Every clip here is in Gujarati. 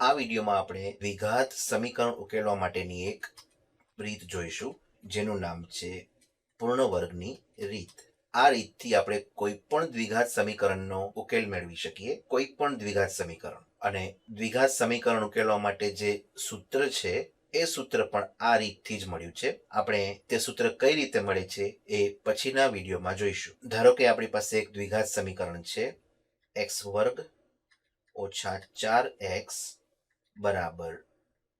આ વિડીયોમાં આપણે વિઘાત સમીકરણ ઉકેલવા માટેની એક રીત જોઈશું, જેનું નામ છે પૂર્ણ વર્ગની રીત. આ રીતથી આપણે કોઈ પણ દ્વિઘાત સમીકરણનો ઉકેલ મેળવી શકીએ, કોઈ પણ દ્વિઘાત સમીકરણ. અને દ્વિઘાત સમીકરણ ઉકેલવા માટે જે સૂત્ર છે, એ સૂત્ર પણ આ રીતથી જ મળ્યું છે. આપણે તે સૂત્ર કઈ રીતે મળે છે, એ પછીના વિડીયોમાં જોઈશું. ધારો કે આપણી પાસે એક દ્વિઘાત સમીકરણ છે, એક્સ વર્ગ ઓછા ચાર એક્સ બરાબર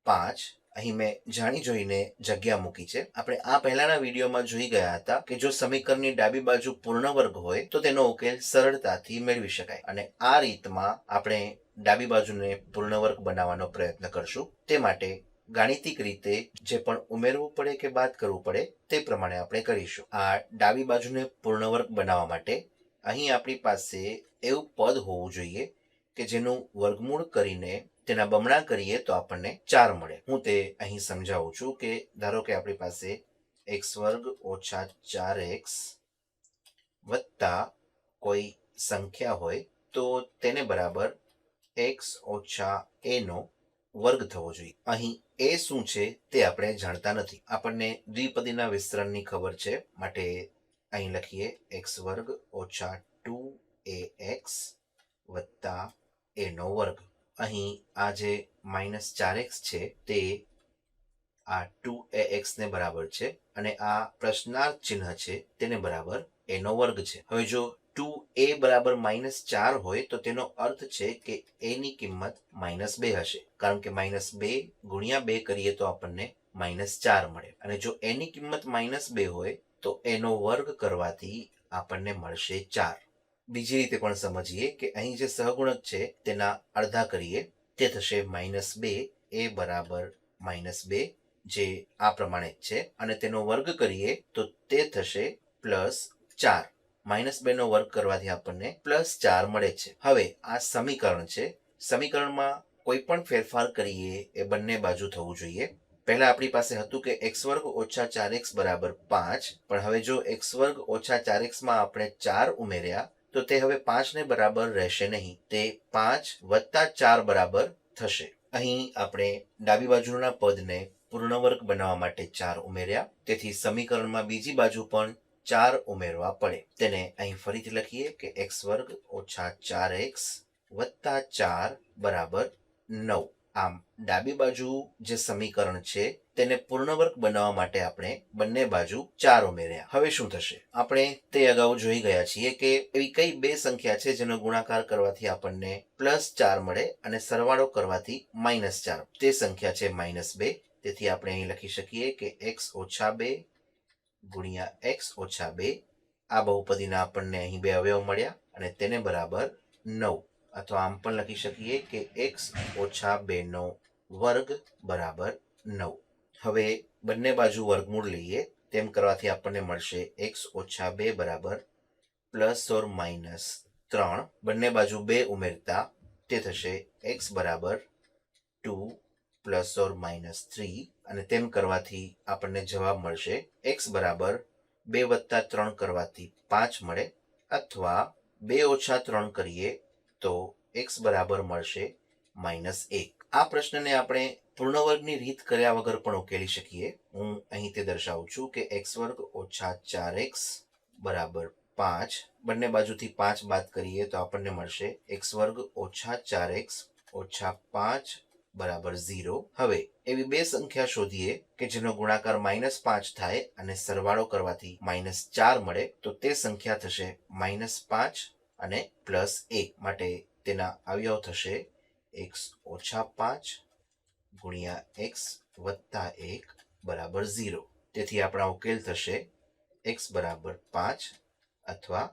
પાંચ. અહીં મેં જાણી જોઈને જગ્યા મૂકી છે. આપણે આ પહેલાના વિડીયોમાં જોઈ ગયા હતા કે જો સમીકરણની ડાબી બાજુ પૂર્ણ વર્ગ હોય, તો તેનો ઉકેલ સરળતાથી મેળવી શકાય. અને આ રીતમાં આપણે ડાબી બાજુને પૂર્ણ વર્ગ બનાવવાનો પ્રયત્ન કરશું. તે માટે ગાણિતિક રીતે જે પણ ઉમેરવું પડે કે બાદ કરવું પડે, તે પ્રમાણે આપણે કરીશું. આ ડાબી બાજુને પૂર્ણ વર્ગ બનાવવા માટે અહીં આપણી પાસે એવું પદ હોવું જોઈએ કે જેનું વર્ગમૂળ કરીને તેના બમણા કરીએ તો આપણને ચાર મળે. હું તે અહીં સમજાવું છું કે ધારો કે આપણી પાસે એક્સ વર્ગ ઓછા ચાર એક્સ વત્તા કોઈ સંખ્યા હોય તો તેને બરાબર એક્સ ઓછા એનો વર્ગ થવો જોઈએ. અહીં એ શું છે તે આપણે જાણતા નથી. આપણને દ્વિપદીના વિસ્તરણની ખબર છે. માટે અહીં લખીએ એક્સ વર્ગ ઓછા ટુ એ એક્સ વત્તા એનો વર્ગ. અહીં આ જે માઇનસ ચાર એક્સ છે, તે આ ટુ એ એક્સને બરાબર છે અને આ પ્રશ્નાર્થ ચિહ્ન છે, તેને બરાબર એનો વર્ગ છે. હવે જો ટુ એ બરાબર માઇનસ ચાર હોય, તો તેનો અર્થ છે કે એની કિંમત માઇનસ બે હશે. કારણ કે માઇનસ બે ગુણ્યા બે કરીએ તો આપણને માઇનસ ચાર મળે. અને જો એની કિંમત માઇનસ બે હોય, તો એનો વર્ગ કરવાથી આપણને મળશે ચાર. બીજી રીતે પણ સમજીએ કે અહીં જે સહગુણક છે તેના અડધા કરીએ, તે થશે માઇનસ બે એ બરાબર માઇનસ બે જે આ પ્રમાણે છે. અને તેનો વર્ગ કરીએ તો તે થશે પ્લસ ચાર. માઇનસ બે નો વર્ગ કરવાથી આપણને પ્લસ ચાર મળે છે. હવે આ સમીકરણ છે. સમીકરણમાં કોઈ પણ ફેરફાર કરીએ એ બંને બાજુ થવું જોઈએ. પહેલા આપણી પાસે હતું કે એક્સ વર્ગ ઓછા ચાર એક્સ બરાબર પાંચ. પણ હવે જો એક્સ વર્ગ ઓછા ચાર એક્સમાં આપણે ચાર ઉમેર્યા તો તે હવે પાંચને બરાબર રહેશે નહીં. તે પાંચ વત્તા ચાર બરાબર થશે. અહીં આપણે ડાબી બાજુના પદને પૂર્ણવર્ગ બનાવવા માટે ચાર ઉમેર્યા. તેથી સમીકરણમાં બીજી બાજુ પણ ચાર ઉમેરવા પડે. તેને અહીં ફરીથી લખીએ કે એક્સ વર્ગ ઓછા ચાર એક્સ વત્તા ચાર બરાબર નવ. આમ ડાબી બાજુ જે સમીકરણ છે, તેને પૂર્ણવર્ગ બનાવવા માટે આપણે બંને બાજુ ચાર ઉમેર્યા. હવે શું થશે? આપણે તે અગાઉ જોઈ ગયા છીએ કે એવી કઈ બે સંખ્યા છે જેનો ગુણાકાર કરવાથી આપણને પ્લસ ચાર મળે અને સરવાળો કરવાથી માઇનસ ચાર. તે સંખ્યા છે માઇનસ બે. તેથી આપણે અહીં લખી શકીએ કે એક્સ ઓછા બે ગુણ્યા એક્સ ઓછા બે. આ બહુપદીના આપણને અહીં બે અવયવ મળ્યા અને તેને બરાબર નવ. અથવા આમ પણ લખી શકીએ કે એક્સ ઓછા બેનો વર્ગ બરાબર નવ. હવે બંને બાજુ વર્ગમૂળ લઈએ, તેમ કરવાથી આપણને મળશે એક્સ ઓછા બે બરાબર પ્લસ ઓર માઇનસ ત્રણ. બંને બાજુ બે ઉમેરતા તે થશે એક્સ બરાબર two plus or minus three. અને તેમ કરવાથી આપણને જવાબ મળશે એક્સ બરાબર બે વત્તા ત્રણ કરવાથી પાંચ મળે, અથવા બે ઓછા ત્રણ કરીએ તો એક્સ બરાબર મળશે માઇનસ એક. આ પ્રશ્નને આપણે પૂર્ણવર્ગની રીત કર્યા વગર પણ ઉકેલી શકીએ. હું અહીં તે દર્શાવું છું કે એક્સ વર્ગ ઓછા ચાર એક્સ બરાબર પાંચ. બંને બાજુથી પાંચ બાદ કરીએ તો આપણને મળશે એક્સ વર્ગ ઓછા ચાર એક્સ ઓછા પાંચ બરાબર ઝીરો. હવે એવી બે સંખ્યા શોધીએ કે જેનો ગુણાકાર માઇનસ પાંચ થાય અને સરવાળો કરવાથી માઇનસ ચાર મળે તો તે સંખ્યા થશે માઇનસ પાંચ અને પ્લસ એક માટે તેના અવયવ થશે એક્સ ઓછા પાંચ ગુણ્યા એક્સ વત્તા એક બરાબર ઝીરો. તેથી આપણા ઉકેલ થશે એક્સ બરાબર પાંચ અથવા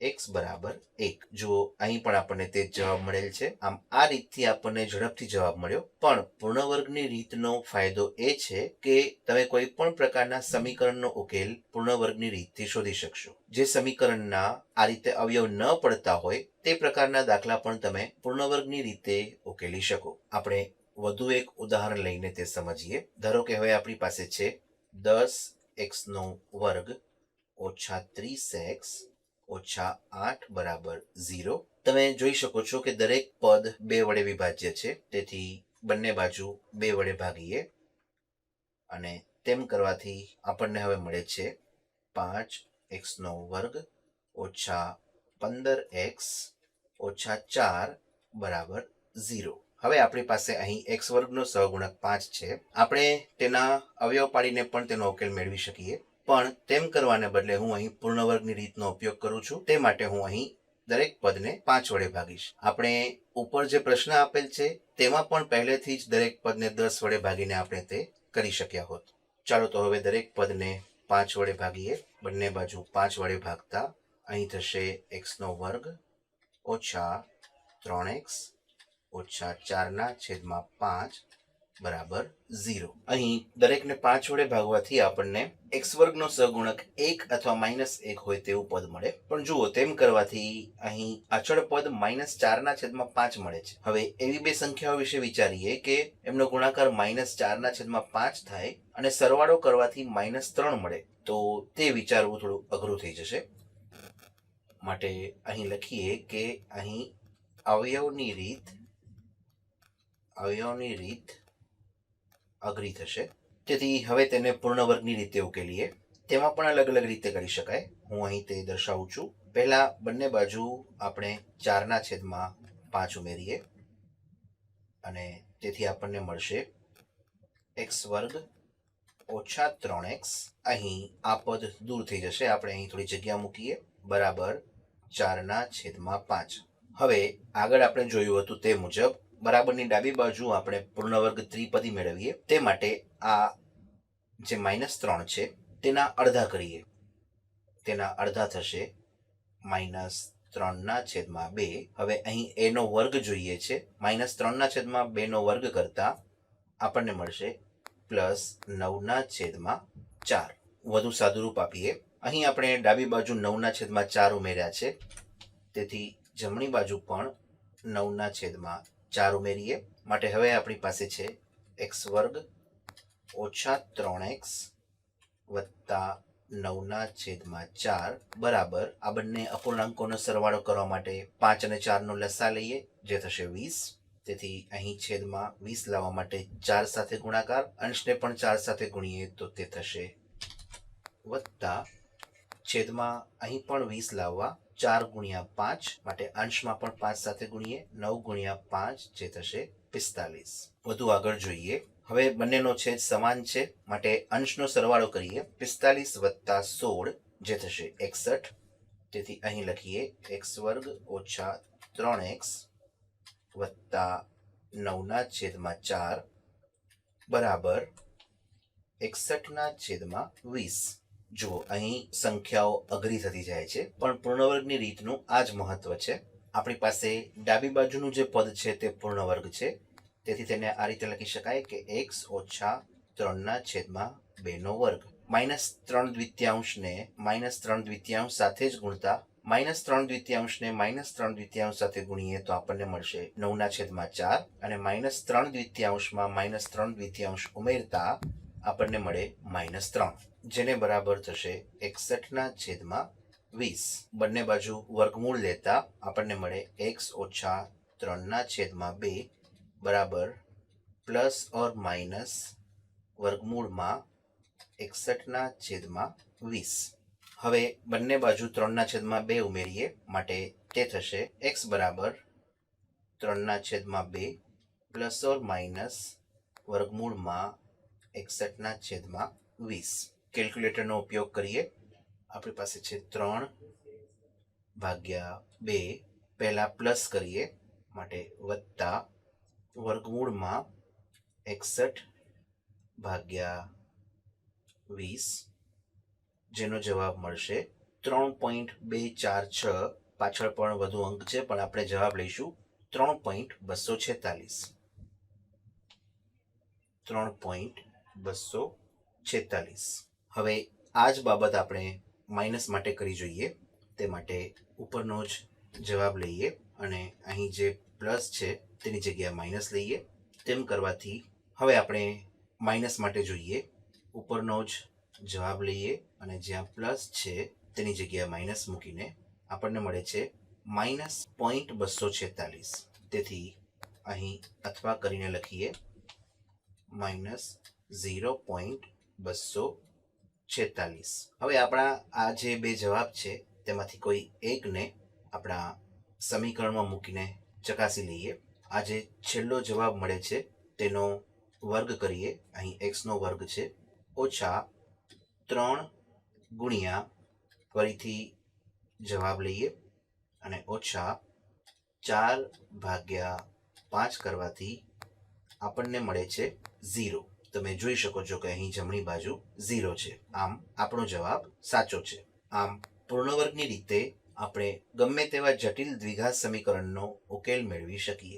એક્સ બરાબર એક. જુઓ, અહીં પણ આપણને તે જવાબ મળેલ છે. આમ, આ રીતથી આપણને ઝડપથી જવાબ મળ્યો. પણ પૂર્ણવર્ગની રીતનો ફાયદો એ છે કે તમે કોઈ પણ પ્રકારના સમીકરણનો ઉકેલ પૂર્ણવર્ગની રીતથી શોધી શકશો. જે સમીકરણના આ રીતે અવયવ ન પડતા હોય, તે પ્રકારના દાખલા પણ તમે પૂર્ણવર્ગની રીતે ઉકેલી શકો. આપણે વધુ એક ઉદાહરણ લઈને તે સમજીએ. ધારો કે હવે આપણી પાસે છે દસ એક્સનો વર્ગ ઓછા ત્રીસ એક્સ ઓછા આઠ બરાબર ઝીરો. તમે જોઈ શકો છો કે દરેક પદ બે વડે વિભાજ્ય છે. તેથી બંને બાજુ બે વડે ભાગીએ. અને તેમ કરવાથી આપણને હવે મળે છે પાંચ એક્સનો વર્ગ ઓછા પંદર એક્સ ઓછા ચાર બરાબર ઝીરો. હવે આપણી પાસે અહીં એક્સ વર્ગનો સહગુણક પાંચ છે. આપણે તેના અવયવ પાડીને પણ તેનો ઉકેલ મેળવી શકીએ. પણ તેમ કરવાને બદલે હું અહીં પૂર્ણ વર્ગની રીતનો ઉપયોગ કરું છું, તે માટે હું અહીં દરેક પદને પાંચ વડે ભાગીશ. આપણે ઉપર જે પ્રશ્ન આપેલ છે, તેમાં પણ પહેલેથી જ દરેક પદને દસ વડે ભાગીને આપણે તે કરી શક્યા હોત. ચાલો તો હવે દરેક પદને પાંચ વડે ભાગીએ. બંને બાજુ પાંચ વડે ભાગતા અહીં થશે એક્સનો વર્ગ ઓછા ત્રણ એક્સ ઓછા ચારના છેદમાં પાંચ બરાબર ઝીરો. અહીં દરેકને પાંચ વડે ભાગવાથી આપણને એક્સ વર્ગનો સહગુણક એક અથવા માઇનસ એક હોય તેવું પદ મળે. પણ જુઓ, તેમ કરવાથી અહીં અચળ પદ માઇનસ ચારના છેદમાં પાંચ મળે છે. હવે એવી બે સંખ્યાઓ વિશે વિચારીએ કે એમનો ગુણાકાર માઇનસ ચારના છેદમાં પાંચ થાય અને સરવાળો કરવાથી માઇનસ ત્રણ મળે. તો તે વિચારવું થોડું અઘરું થઈ જશે. માટે અહીં લખીએ કે અહીં અવયવની રીત અવયવની રીત અઘરી થશે. તેથી હવે તેને પૂર્ણ વર્ગની રીતે ઉકેલીએ. તેમાં પણ અલગ અલગ રીતે કરી શકાય. હું અહીં તે દર્શાવું છું. પહેલા બંને બાજુ આપણે ચારના છેદમાં પાંચ ઉમેરીએ. અને તેથી આપણને મળશે એક્સ વર્ગ ઓછા ત્રણ એક્સ. અહીં આ પદ દૂર થઈ જશે. આપણે અહીં થોડી જગ્યા મૂકીએ. બરાબર ચારના છેદમાં પાંચ. હવે આગળ આપણે જોયું હતું તે મુજબ બરાબરની ડાબી બાજુ આપણે પૂર્ણવર્ગ ત્રિપદી મેળવીએ. તે માટે આ જે માઇનસ ત્રણ છે, તેના અડધા કરીએ. તેના અડધા થશે માઇનસ ત્રણના છેદમાં બે. હવે અહીં એનો વર્ગ જોઈએ છે. માઇનસ ત્રણના છેદમાં બેનો વર્ગ કરતાં આપણને મળશે પ્લસ નવના છેદમાં ચાર. વધુ સાદુરૂપ આપીએ. અહીં આપણે ડાબી બાજુ નવના છેદમાં ચાર ઉમેર્યા છે. તેથી જમણી બાજુ પણ નવના છેદમાં ચાર ઉમેરીએ માટે હવે આપણી પાસે છે એક્સ વર્ગ ઓછા ત્રણ એક્સ વત્તા નવના છેદમાં ચાર બરાબર. આ બંને અપૂર્ણાંકોનો સરવાળો કરવા માટે પાંચ અને ચારનો લસા લઈએ, જે થશે વીસ. તેથી અહીં છેદમાં વીસ લાવવા માટે ચાર સાથે ગુણાકાર. અંશને પણ ચાર સાથે ગુણીએ તો તે થશે વત્તા છેદમાં અહીં પણ વીસ લાવવા, ચાર ગુણ્યા પાંચ માટે અંશમાં પણ પાંચ સાથે ગુણીએ, નવ ગુણ્યા પાંચ જે થશે પિસ્તાલીસ. વધુ આગળ જોઈએ. હવે બંનેનો છેદ સમાન છે, માટે અંશનો સરવાળો કરીએ. પિસ્તાલીસ વત્તા સોળ જે થશે એકસઠ. તેથી અહીં લખીએ, એક્સ વર્ગ ઓછા ત્રણ એક્સ વત્તા નવના છેદમાં ચાર બરાબર એકસઠના છેદમાં વીસ. જુઓ અહીં સંખ્યાઓ અઘરી થતી જાય છે, પણ પૂર્ણવર્ગની રીતનું આ જ મહત્વ છે. આપણી પાસે ડાબી બાજુનું જે પદ છે તે પૂર્ણવર્ગ છે. તેથી તેને આ રીતે લખી શકાય કે એક્સ ઓછા ત્રણના છેદમાં બેનો વર્ગ. માઇનસ ત્રણ દ્વિતીયાંશને માઇનસ ત્રણ દ્વિતીયાંશ સાથે જ ગુણતા, માઇનસ ત્રણ દ્વિતીયાંશને માઇનસ ત્રણ દ્વિતીયાંશ સાથે ગુણીએ તો આપણને મળશે નવના છેદમાં ચાર અને માઇનસ ત્રણ દ્વિતીયાંશમાં માઇનસ ત્રણ દ્વિતીયાંશ ઉમેરતા આપણને મળે માઇનસ ત્રણ. જેને બરાબર થશે એકસઠના છેદમાં વીસ. બંને બાજુ વર્ગમૂળ લેતા આપણને મળે એક્સ ઓછા ત્રણના છેદમાં બે બરાબર પ્લસ ઓર માઇનસ વર્ગમૂળમાં એકસઠના છેદમાં વીસ. હવે બંને બાજુ ત્રણના છેદમાં બે ઉમેરીએ માટે તે થશે એક્સ બરાબર ત્રણના છેદમાં બે પ્લસ ઓર માઇનસ વર્ગમૂળમાં એકસઠના છેદમાં વીસ. કેલ્ક્યુલેટરનો ઉપયોગ કરીએ. આપણી પાસે છે ત્રણ ભાગ્યા બે. પહેલાં પ્લસ કરીએ માટે વત્તા વર્ગમૂળમાં એકસઠ ભાગ્યા વીસ. જેનો જવાબ મળશે ત્રણ પોઈન્ટ બે ચાર છ. પાછળ પણ વધુ અંક છે, પણ આપણે જવાબ લઈશું ત્રણ પોઈન્ટ બસો છેતાલીસ. ત્રણ પોઈન્ટ બસો છેતાલીસ. હવે આ જ બાબત આપણે માઇનસ માટે કરી જોઈએ. તે માટે ઉપરનો જ જવાબ લઈએ અને અહીં જે પ્લસ છે તેની જગ્યાએ માઇનસ લઈએ. તેમ કરવાથી હવે આપણે માઇનસ માટે જોઈએ. ઉપરનો જ જવાબ લઈએ અને જ્યાં પ્લસ છે તેની જગ્યાએ માઇનસ મૂકીને આપણને મળે છે માઇનસ પોઈન્ટ બસો છેતાલીસ. તેથી અહીં અથવા કરીને લખીએ માઇનસ ઝીરો પોઈન્ટ બસો છેતાલીસ. હવે આપણા આ જે બે જવાબ છે, તેમાંથી કોઈ એકને આપણા સમીકરણમાં મૂકીને ચકાસી લઈએ. આ જે છેલ્લો જવાબ મળે છે, તેનો વર્ગ કરીએ. અહીં એક્સનો વર્ગ છે, ઓછા ત્રણ ગુણ્યા ફરીથી જવાબ લઈએ અને ઓછા ચાર ભાગ્યા પાંચ કરવાથી આપણને મળે છે ઝીરો. તમે જોઈ શકો છો કે અહીં જમણી બાજુ ઝીરો છે. આમ આપણો જવાબ સાચો છે. આમ પૂર્ણવર્ગની રીતે આપણે ગમે તેવા જટિલ દ્વિઘાત સમીકરણનો ઉકેલ મેળવી શકીએ.